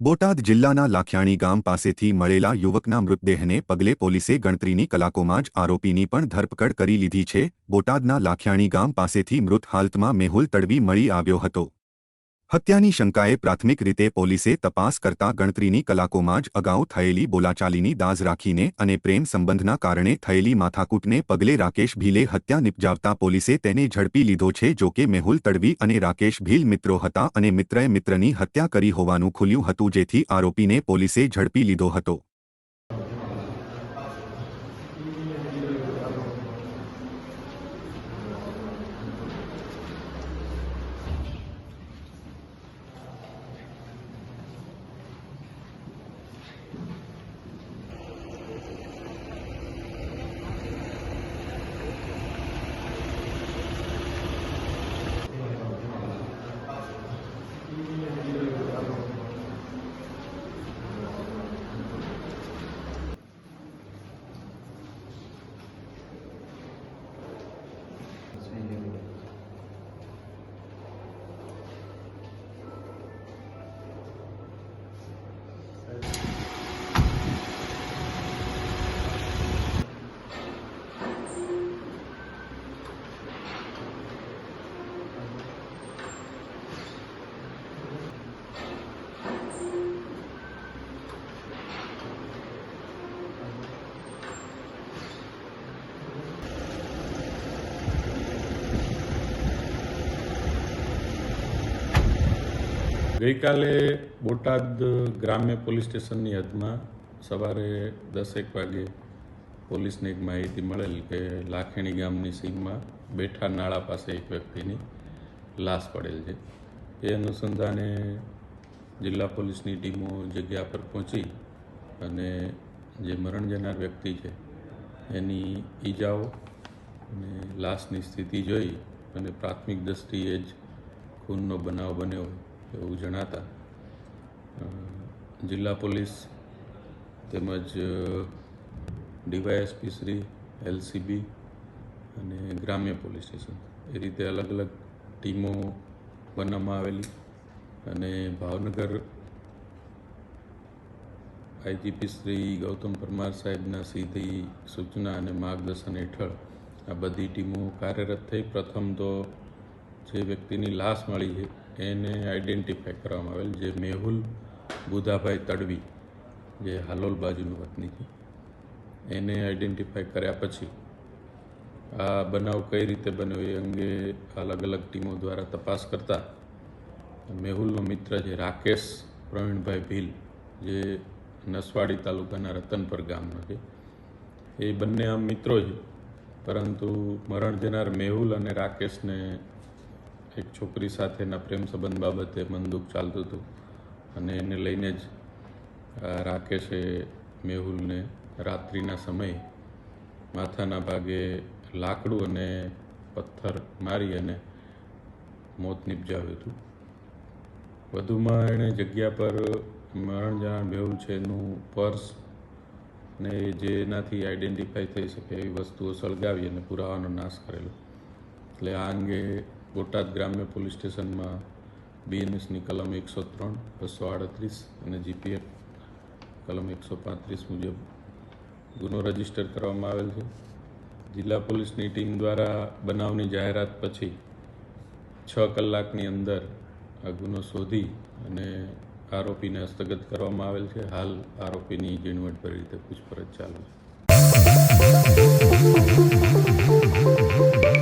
બોટાદ જિલ્લાના લાખિયાણી ગામ પાસેથી મળેલા યુવકના મૃતદેહને પગલે પોલીસે ગણતરીની કલાકોમાં જ આરોપીની પણ ધરપકડ કરી લીધી છે. બોટાદના લાખિયાણી ગામ પાસેથી મૃત હાલતમાં મેહુલ તડવી મળી આવ્યો હતો. હત્યાની શંકાએ પ્રાથમિક રીતે પોલીસે તપાસ કરતા ગણતરીની કલાકોમાં જ અગાઉ થયેલી બોલાચાલીની દાઝ રાખીને અને પ્રેમ સંબંધના કારણે થયેલી માથાકૂટને પગલે રાકેશ ભીલે હત્યા નિપજાવતા પોલીસે તેને ઝડપી લીધો છે જો કે મેહુલ તડવી અને રાકેશ ભીલ મિત્રો હતા અને મિત્રએ મિત્રની હત્યા કરી હોવાનું ખુલ્યું હતું જેથી આરોપીને પોલીસે ઝડપી લીધો હતો. ગઈકાલે બોટાદ ગ્રામ્ય પોલીસ સ્ટેશનની હદમાં સવારે દસેક વાગે પોલીસને એક માહિતી મળેલ કે લાખેણી ગામની સીમમાં બેઠા નાળા પાસે એક વ્યક્તિની લાશ પડેલ છે. એ અનુસંધાને જિલ્લા પોલીસની ટીમો જગ્યા પર પહોંચી અને જે મરણ જનાર વ્યક્તિ છે એની ઈજાઓ અને લાશની સ્થિતિ જોઈ અને પ્રાથમિક દ્રષ્ટિએ જ ખૂનનો બનાવ બન્યો હોય. એવું જણાતા. જિલ્લા પોલીસ તેમજ ડીવાયએસપી શ્રી, એલસીબી અને ગ્રામ્ય પોલીસ સ્ટેશન. એ રીતે અલગ અલગ ટીમો બનાવવામાં આવેલી અને ભાવનગર આઈજીપી શ્રી ગૌતમ પરમાર સાહેબના સીધી સૂચના અને માર્ગદર્શન હેઠળ આ બધી ટીમો કાર્યરત થઈ. પ્રથમ તો જે વ્યક્તિની લાશ મળી છે એને આઈડેન્ટિફાય કરવામાં આવેલ જે મેહુલ બુધાભાઈ તડવી, જે હાલોલ બાજુનું વતની છે એને આઈડેન્ટિફાય કર્યા પછી આ બનાવ કઈ રીતે બન્યો એ અંગે અલગ અલગ ટીમો દ્વારા તપાસ કરતા મેહુલનો મિત્ર છે રાકેશ પ્રવીણભાઈ ભીલ, જે નસવાડી તાલુકાના રતનપર ગામનો છે, એ બંને આમ મિત્રો છે પરંતુ મરણ જનાર મેહુલ અને રાકેશને એક છોકરી સાથેના પ્રેમ સંબંધ બાબતે મનદુખ ચાલતું હતું. અને એને લઈને જ રાકેશે મેહુલને રાત્રિના સમયે માથાના ભાગે લાકડું અને પથ્થર મારી અને મોત નિપજાવ્યું હતું. વધુમાં એણે જગ્યા પર મરણ જાણ મેહુલ છે એનું પર્સ ને જેનાથી આઈડેન્ટિફાઈ થઈ શકે એવી વસ્તુઓ સળગાવી અને પુરાવાનો નાશ કરેલો. એટલે આ અંગે બોટાદ ગ્રામ્ય પોલીસ સ્ટેશનમાં બીએનએસની કલમ એકસો ત્રણ, બસો આડત્રીસ અને જીપીએફ કલમ એકસો પાંત્રીસ મુજબ ગુનો રજિસ્ટર કરવામાં આવેલ છે. જિલ્લા પોલીસની ટીમ દ્વારા બનાવની જાહેરાત પછી છ કલાકની અંદર આ ગુનો શોધી અને આરોપીને હસ્તગત કરવામાં આવેલ છે. હાલ આરોપીની ઝીણવટભરી રીતે પૂછપરછ ચાલુ છે.